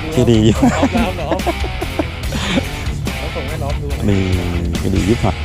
ครับดูที่ดีอยู่น้องน้องน้องเขาส่งให้น้องดูหน่อยนี่ก็ดียิบหาย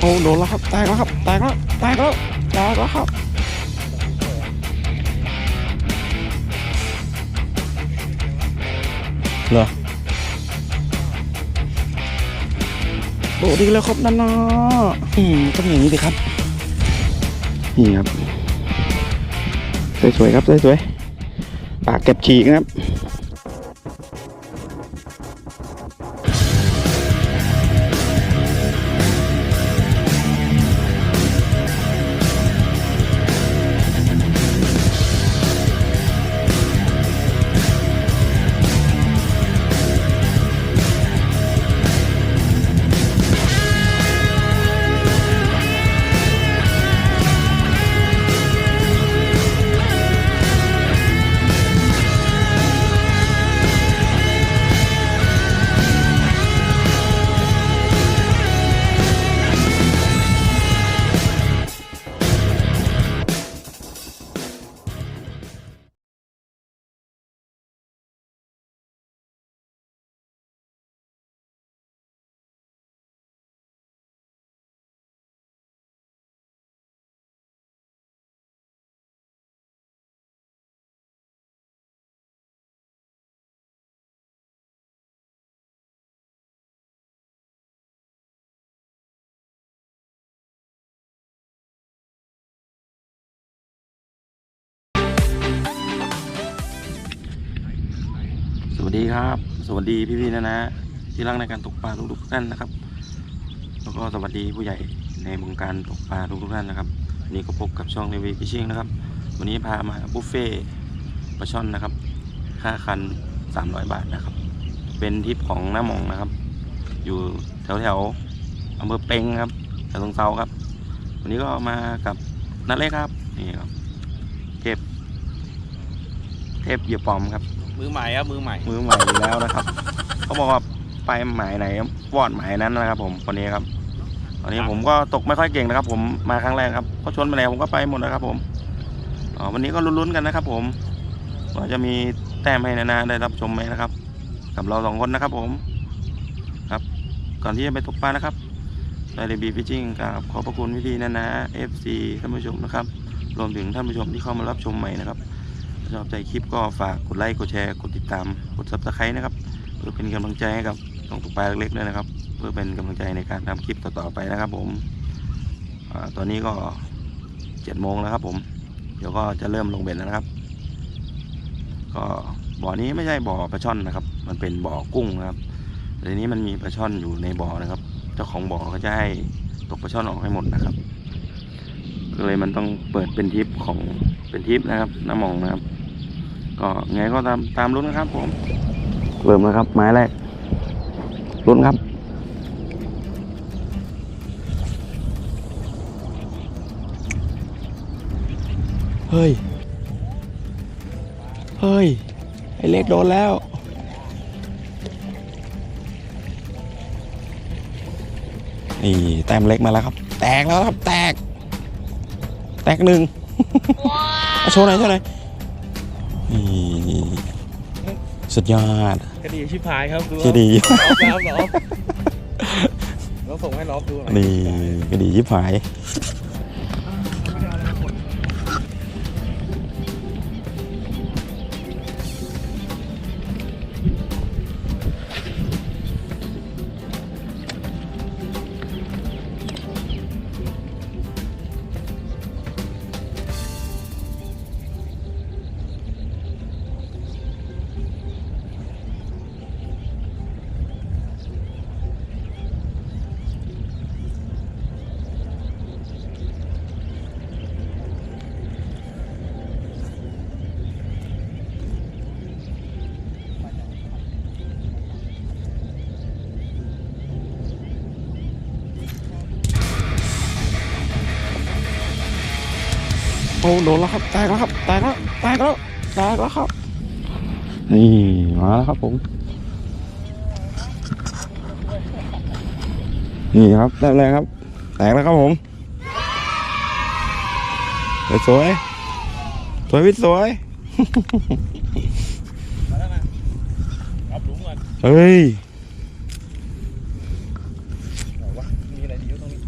โอ้โดนแล้วครับ แตกแล้วครับ แตกแล้ว แตกแล้ว แตกแล้วครับเหรอโอ้ดีแล้วครับนั่นนะอืมต้องอย่างนี้สิครับ นี่ครับสวยๆครับสวยๆปากเก็บฉีกนะครับ ดีครับ สวัสดีพี่ๆนะนะที่รักในการตกปลาทุกๆท่านนะครับ แล้วก็สวัสดีผู้ใหญ่ในวงการตกปลาทุกๆท่านนะครับวันนี้ก็พบกับช่องในวีพิชิ่งนะครับ วันนี้พามาบุฟเฟ่ปลาช่อนนะครับค่าคัน 300 บาทนะครับ เป็นทริปของน้ามองนะครับ อยู่แถวแถวอำเภอเปงครับแถวตรงเซาครับ วันนี้ก็มากับนัดเล็กครับนี่ครับเทพ เทพเหยียบปอมครับ มือใหม่ครับมือใหม่ มือใหม่อยู่แล้วนะครับ เขาบอกว่าไปหมายไหนวอดหมายนั้นนะครับ ผมคนนี้ครับตอนนี้ผมก็ตกไม่ค่อยเก่งนะครับ ผมมาครั้งแรกครับเขาชวนไปไหนผมก็ไปหมดนะครับ ผมอ๋อวันนี้ก็ลุ้นๆกันนะครับ ผมว่าจะมีแต้มให้นานาได้รับชมไหมนะครับ กับเราสองคนนะครับ ผม ครับ ก่อนที่จะไปตกปลานะครับไดเรบีฟิชชิ่งกับขอบพระคุณพี่ๆนานาเอฟซีท่านผู้ชมนะครับ รวมถึงท่านผู้ชมที่เข้ามารับชมใหม่นะครับถ้า ชอบใจคลิปก็ฝากกดไลค์กดแชร์กดติดตามกด subscribe นะครับเพื่อเป็นกำลังใจให้กับน้องตุกปลาเล็กๆด้วยนะครับ เพื่อเป็นกำลังใจในการทำคลิปต่อๆไปนะครับ ผมอตอนนี้ก็เจ็ดโมงแล้วครับ ผมเดี๋ยวก็จะเริ่มลงเบ็ดแล้วนะครับ ก็บ่อนี้ไม่ใช่บ่อปลาช่อนนะครับ มันเป็นบ่อกุ้งนะครับแต่ทีนี้มันมีปลาช่อนอยู่ในบ่อนะครับ เจ้าของบ่อเขาจะให้ตกปลาช่อนออกให้หมดนะครับก็เลยมันต้องเปิดเป็นทิปของเป็นทิปนะครับน้ำมองนะครับ ก็ไงก็ตามตามรุ่นนะครับผม เริ่มแล้วครับไม้แรกรุ่นครับเฮ้ย เฮ้ย ไอเล็กโดนแล้ว นี่ แต้มเล็กมาแล้วครับ แตกแล้วครับ แตก แตกหนึ่งเอาโชว์หน่อยโชว์หน่อยนี่ สุดยอดคดีชิบหายครับดูที่ดีน้องครับน้องน้องส่งให้น้องดูหน่อยนี่ก็ดียิบหาย อ้โดนแล้วครับแตกแล้วครับแตกแล้วแตกแล้วแตกแล้วครับนี่มาแล้วครับผม นี่ครับได้เลยครับ แตกแล้วครับผมสวยสวยสวยวิทย์สวยมาแล้วนะรับหลุมก่อนเฮ้ย ไหนวะมีอะไรดีอยู่ตรงนี้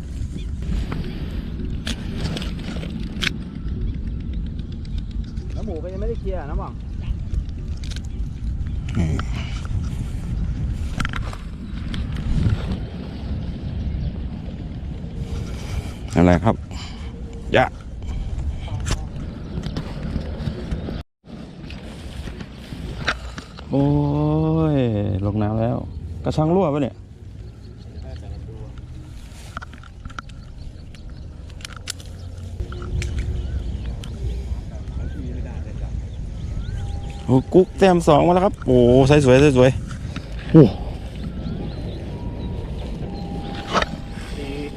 น้ำหมูก็ยัง ไม่ได้เคลียร์นะบ้างอะไรครับยะโอ้ย ลงน้ำแล้ว กระชังรั่วปะเนี่ย โอ้กุ๊กแต้มสองมาแล้วครับ โอ้ใส่สวยใส่สวยโอ้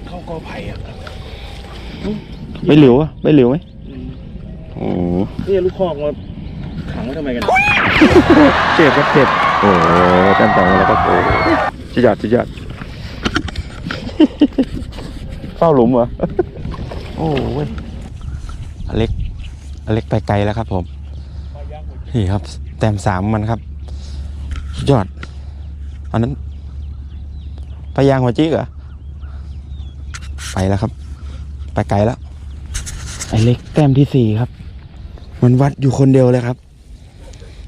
เข้ากอไผ่อะไม่เหลวอะไม่เหลวไหมโอ้นี่ลูกคอกมาขังไว้ทำไมกันเจ็บครับเจ็บโอ้แต้มสองมาแล้วครับโอ้จิยอดจิยอดเฝ้าหลุมเหรอโอ้ยอเล็กอเล็กไปไกลแล้วครับผม นี่ครับ แต้มสามมันครับสุดยอด อันนั้นไปยางหัวจิกเหรอไปแล้วครับ ไปไกลแล้วไอเล็กแต้มที่สี่ครับ มันวัดอยู่คนเดียวเลยครับ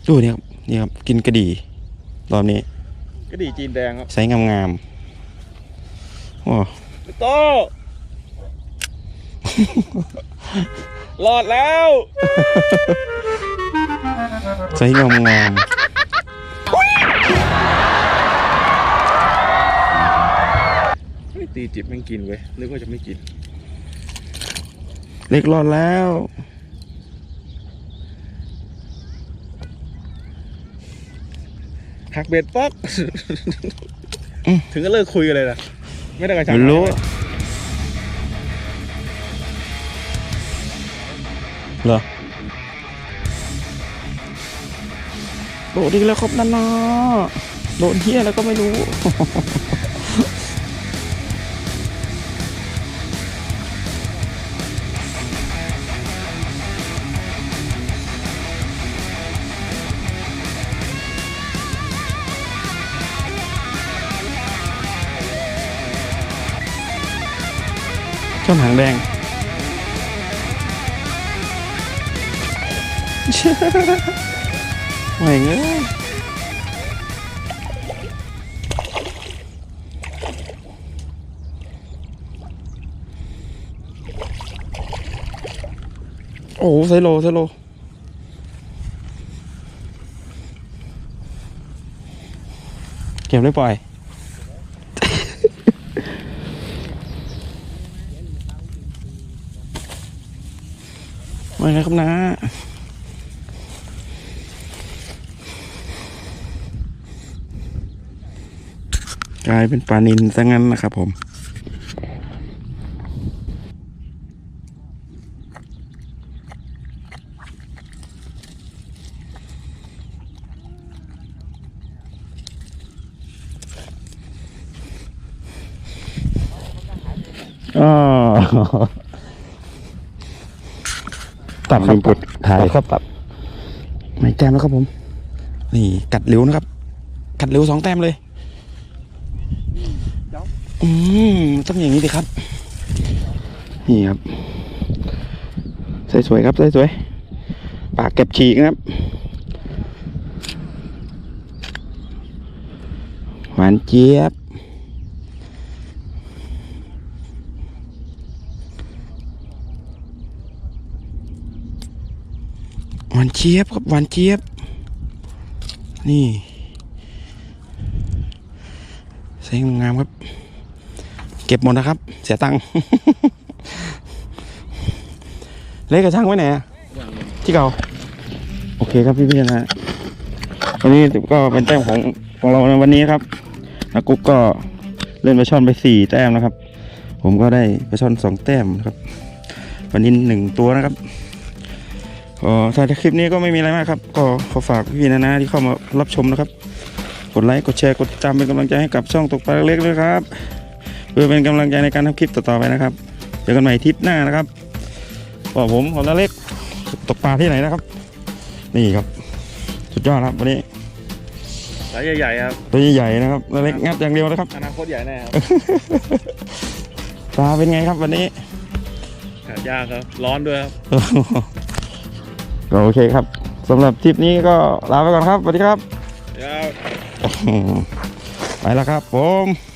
ดูเนี่ยครับนี่ครับ กินกระดี่รอบนี้ก็ดีจีนแดงครับใช้งามๆโอ้โตรอดแล้ว ใช้งามๆตีจิบมันกินเว้ยนึกว่าจะไม่กิน เล็กรอดแล้ว หักเบ็ดป๊อก ถึงก็เลิกคุยกันเลยนะไม่ได้กระชับไม่รู้เหรอ โดดอีกแล้วครับนั่นนะโดดเที่ยแล้วก็ไม่รู้ชอบหางแดง ไม่เงี้ยโอ้โหไซโลไซโลเก็บได้ปล่อยว่ครับนะ ลายเป็นปลานินซะงั้นนะครับผมอ๋อตัดครับตัดถ่ายครับตัดไม่แต้มแล้วครับผม นี่กัดเร็วนะครับ กัดเร็วสองแต้มเลย อืมต้องอย่างนี้สิครับ นี่ครับใส่สวยครับใส่สวยปากเก็บฉีกนะครับ หวานเจี๊ยบหวานเจี๊ยบครับหวานเจี๊ยบ นี่ ใส่งามครับ เก็บหมดนะครับ เสียตังค์ เล็กกระช่างไว้ไหนอะที่เก่า โอเคครับพี่พี่นะ วันนี้ก็เป็นแต้มของของเราในวันนี้ครับนักกุ๊กก็เล่นไปช่อนไปสี่แต้มนะครับ ผมก็ได้ไปช่อนสองแต้มนะครับ วันนี้หนึ่งตัวนะครับก็ถ้าคลิปนี้ก็ไม่มีอะไรมากครับ ก็ขอฝากพี่ๆนะนะที่เข้ามารับชมนะครับ กดไลค์ กดแชร์ กดติดตามเป็นกำลังใจให้กับช่องตกปลาเล็กด้วยครับ เพื่อเป็นกำลังใจในการทำคลิปต่อๆไปนะครับเจอกันใหม่ทริปหน้านะครับก็ผมของนาเล็กตกปลาที่ไหนนะครับ นี่ครับ สุดยอดครับวันนี้สายใหญ่ๆครับตัวใหญ่ๆนะครับนาเล็กงัดอย่างเดียวนะครับอนาคตใหญ่แน่ครับปลาเป็นไงครับวันนี้หายากครับ ร้อนด้วยครับก็โอเคครับสำหรับทริปนี้ก็ลาไปก่อนครับสวัสดีครับเดี๋ยวไปแล้วครับผม